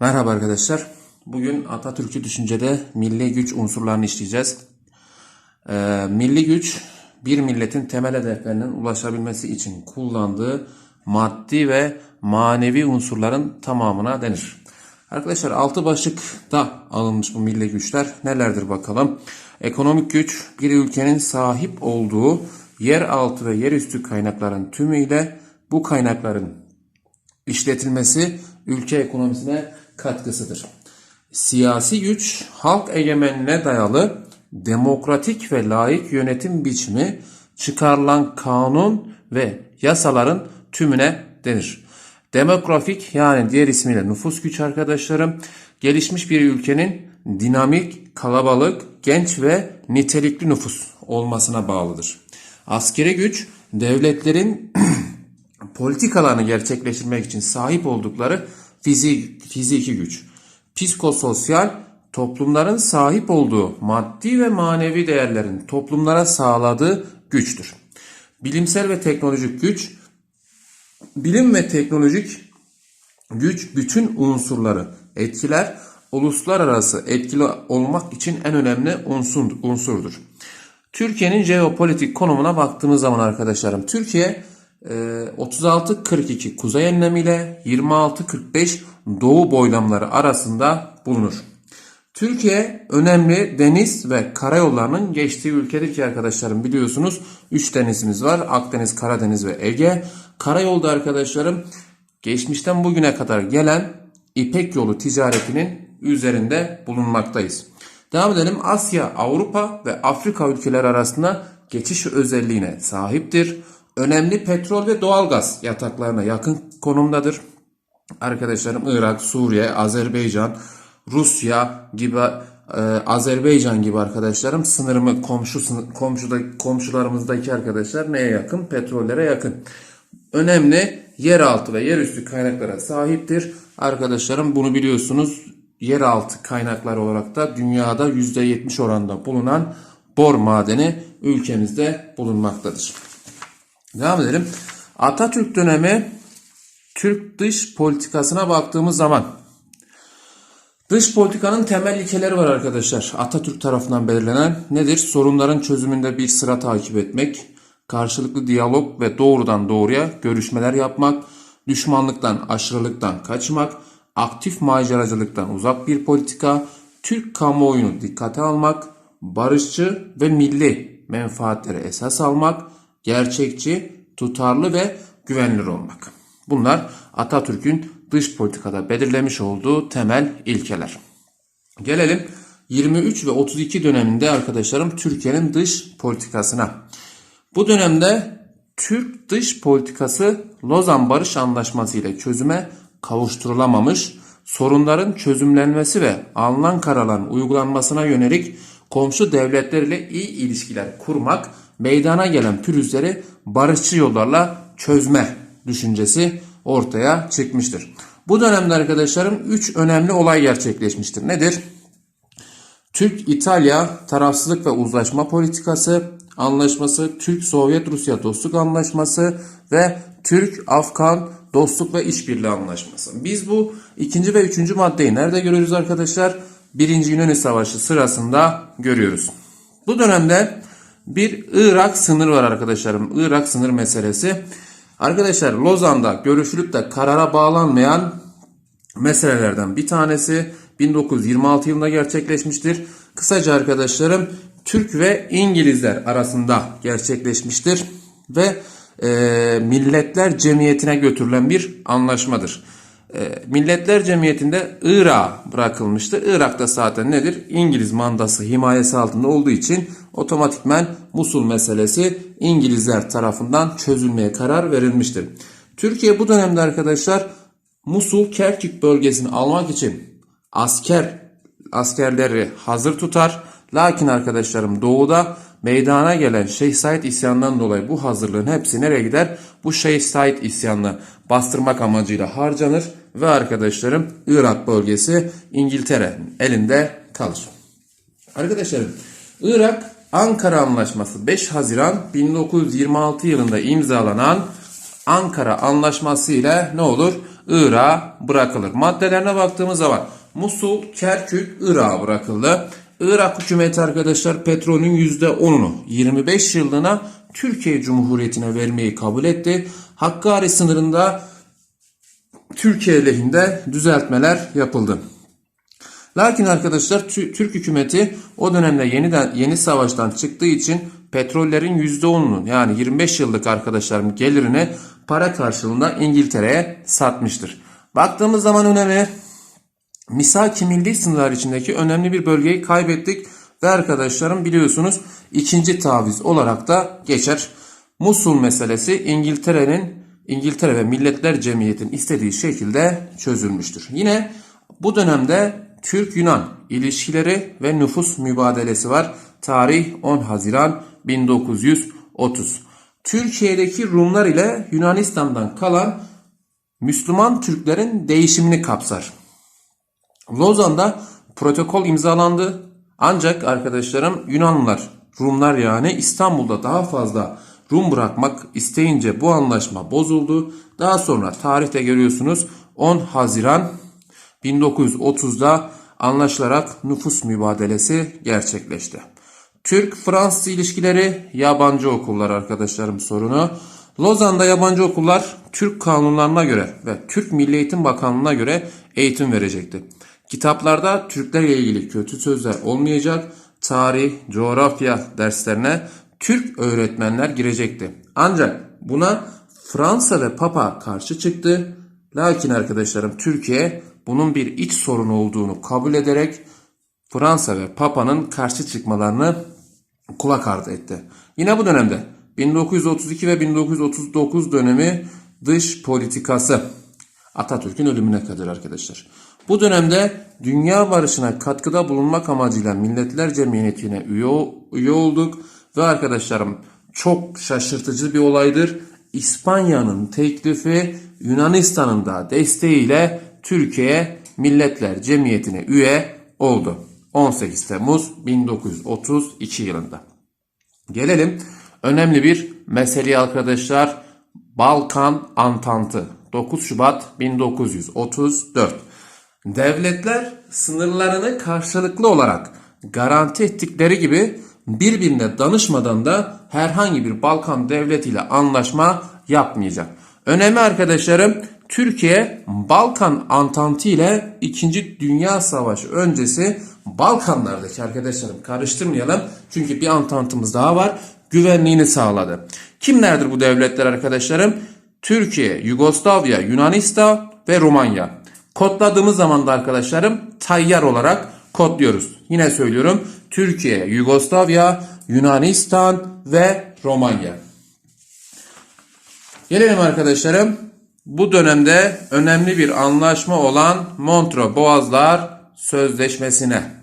Merhaba arkadaşlar. Bugün Atatürk'ü düşüncede milli güç unsurlarını işleyeceğiz. Ee, milli güç bir milletin temel hedeflerinin ulaşabilmesi için kullandığı maddi ve manevi unsurların tamamına denir. Arkadaşlar altı başlıkta alınmış bu milli güçler nelerdir bakalım. Ekonomik güç bir ülkenin sahip olduğu yer altı ve yer üstü kaynakların tümüyle bu kaynakların işletilmesi ülke ekonomisine katkısıdır. Siyasi güç halk egemenliğine dayalı demokratik ve layık yönetim biçimi çıkarılan kanun ve yasaların tümüne denir. Demografik yani diğer ismiyle nüfus güç arkadaşlarım gelişmiş bir ülkenin dinamik, kalabalık, genç ve nitelikli nüfus olmasına bağlıdır. Askeri güç devletlerin politikalarını gerçekleştirmek için sahip oldukları fizik, fiziki güç. Psikososyal toplumların sahip olduğu maddi ve manevi değerlerin toplumlara sağladığı güçtür. Bilimsel ve teknolojik güç bilim ve teknolojik güç bütün unsurları etkiler. Uluslararası etkili olmak için en önemli unsur, unsurdur. Türkiye'nin jeopolitik konumuna baktığımız zaman arkadaşlarım Türkiye 36-42 kuzey enlemiyle 26-45 doğu boylamları arasında bulunur. Türkiye önemli deniz ve karayollarının geçtiği ülkedir ki arkadaşlarım biliyorsunuz 3 denizimiz var. Akdeniz, Karadeniz ve Ege. Karayolda arkadaşlarım geçmişten bugüne kadar gelen İpek yolu ticaretinin üzerinde bulunmaktayız. Devam edelim. Asya, Avrupa ve Afrika ülkeleri arasında geçiş özelliğine sahiptir. Önemli petrol ve doğalgaz yataklarına yakın konumdadır. Arkadaşlarım Irak, Suriye, Azerbaycan, Rusya gibi e, Azerbaycan gibi arkadaşlarım sınırımı komşu komşuda komşularımızdaki arkadaşlar neye yakın? Petrollere yakın. Önemli yeraltı ve yerüstü kaynaklara sahiptir. Arkadaşlarım bunu biliyorsunuz. Yeraltı kaynaklar olarak da dünyada %70 oranda bulunan bor madeni ülkemizde bulunmaktadır. Devam edelim. Atatürk dönemi Türk dış politikasına baktığımız zaman dış politikanın temel ilkeleri var arkadaşlar. Atatürk tarafından belirlenen nedir? Sorunların çözümünde bir sıra takip etmek, karşılıklı diyalog ve doğrudan doğruya görüşmeler yapmak, düşmanlıktan, aşırılıktan kaçmak, aktif maceracılıktan uzak bir politika, Türk kamuoyunu dikkate almak, barışçı ve milli menfaatleri esas almak, gerçekçi, tutarlı ve güvenilir olmak. Bunlar Atatürk'ün dış politikada belirlemiş olduğu temel ilkeler. Gelelim 23 ve 32 döneminde arkadaşlarım Türkiye'nin dış politikasına. Bu dönemde Türk dış politikası Lozan Barış Anlaşması ile çözüme kavuşturulamamış, sorunların çözümlenmesi ve alınan kararların uygulanmasına yönelik komşu devletler ile iyi ilişkiler kurmak, meydana gelen pürüzleri barışçı yollarla çözme düşüncesi ortaya çıkmıştır. Bu dönemde arkadaşlarım 3 önemli olay gerçekleşmiştir. Nedir? Türk-İtalya tarafsızlık ve uzlaşma politikası anlaşması, Türk-Sovyet-Rusya dostluk anlaşması ve Türk-Afgan dostluk ve işbirliği anlaşması. Biz bu ikinci ve üçüncü maddeyi nerede görüyoruz arkadaşlar? Birinci Yunan Savaşı sırasında görüyoruz. Bu dönemde bir Irak sınır var arkadaşlarım. Irak sınır meselesi. Arkadaşlar Lozan'da görüşülüp de karara bağlanmayan meselelerden bir tanesi 1926 yılında gerçekleşmiştir. Kısaca arkadaşlarım Türk ve İngilizler arasında gerçekleşmiştir ve e, Milletler Cemiyeti'ne götürülen bir anlaşmadır. E, Milletler Cemiyeti'nde Irak bırakılmıştır. Irak'ta zaten nedir? İngiliz mandası himayesi altında olduğu için otomatikmen Musul meselesi İngilizler tarafından çözülmeye karar verilmiştir. Türkiye bu dönemde arkadaşlar Musul Kerkük bölgesini almak için asker askerleri hazır tutar. Lakin arkadaşlarım doğuda meydana gelen Şeyh Said isyanından dolayı bu hazırlığın hepsi nereye gider? Bu Şeyh Said isyanını bastırmak amacıyla harcanır ve arkadaşlarım Irak bölgesi İngiltere'nin elinde kalır. Arkadaşlarım Irak Ankara Anlaşması 5 Haziran 1926 yılında imzalanan Ankara Anlaşması ile ne olur? Irak'a bırakılır. Maddelerine baktığımız zaman Musul, Kerkük Irak'a bırakıldı. Irak hükümeti arkadaşlar petrolün %10'unu 25 yıllığına Türkiye Cumhuriyeti'ne vermeyi kabul etti. Hakkari sınırında Türkiye lehinde düzeltmeler yapıldı. Lakin arkadaşlar Tü- Türk hükümeti o dönemde yeniden yeni savaştan çıktığı için petrollerin %10'unun yani 25 yıllık arkadaşlarım gelirini para karşılığında İngiltere'ye satmıştır. Baktığımız zaman önemi Misaki milli sınırlar içindeki önemli bir bölgeyi kaybettik ve arkadaşlarım biliyorsunuz ikinci taviz olarak da geçer. Musul meselesi İngiltere'nin İngiltere ve Milletler Cemiyeti'nin istediği şekilde çözülmüştür. Yine bu dönemde Türk-Yunan ilişkileri ve nüfus mübadelesi var. Tarih 10 Haziran 1930. Türkiye'deki Rumlar ile Yunanistan'dan kalan Müslüman Türklerin değişimini kapsar. Lozan'da protokol imzalandı. Ancak arkadaşlarım Yunanlılar, Rumlar yani İstanbul'da daha fazla Rum bırakmak isteyince bu anlaşma bozuldu. Daha sonra tarihte görüyorsunuz 10 Haziran 1930'da anlaşılarak nüfus mübadelesi gerçekleşti. Türk-Fransız ilişkileri yabancı okullar arkadaşlarım sorunu. Lozan'da yabancı okullar Türk kanunlarına göre ve Türk Milli Eğitim Bakanlığı'na göre eğitim verecekti. Kitaplarda Türklerle ilgili kötü sözler olmayacak, tarih, coğrafya derslerine Türk öğretmenler girecekti. Ancak buna Fransa ve Papa karşı çıktı. Lakin arkadaşlarım Türkiye bunun bir iç sorun olduğunu kabul ederek Fransa ve Papa'nın karşı çıkmalarını kulak ardı etti. Yine bu dönemde 1932 ve 1939 dönemi dış politikası Atatürk'ün ölümüne kadar arkadaşlar. Bu dönemde dünya barışına katkıda bulunmak amacıyla Milletler Cemiyeti'ne üye, üye olduk ve arkadaşlarım çok şaşırtıcı bir olaydır. İspanya'nın teklifi Yunanistan'ın da desteğiyle Türkiye Milletler Cemiyeti'ne üye oldu. 18 Temmuz 1932 yılında. Gelelim önemli bir meseleye arkadaşlar. Balkan Antantı 9 Şubat 1934. Devletler sınırlarını karşılıklı olarak garanti ettikleri gibi birbirine danışmadan da herhangi bir Balkan devletiyle anlaşma yapmayacak. Önemi arkadaşlarım Türkiye Balkan Antantı ile 2. Dünya Savaşı öncesi Balkanlardaki arkadaşlarım karıştırmayalım. Çünkü bir antantımız daha var. Güvenliğini sağladı. Kimlerdir bu devletler arkadaşlarım? Türkiye, Yugoslavya, Yunanistan ve Romanya. Kodladığımız zaman da arkadaşlarım tayyar olarak kodluyoruz. Yine söylüyorum Türkiye, Yugoslavya, Yunanistan ve Romanya. Gelelim arkadaşlarım. Bu dönemde önemli bir anlaşma olan Montreux Boğazlar Sözleşmesi'ne.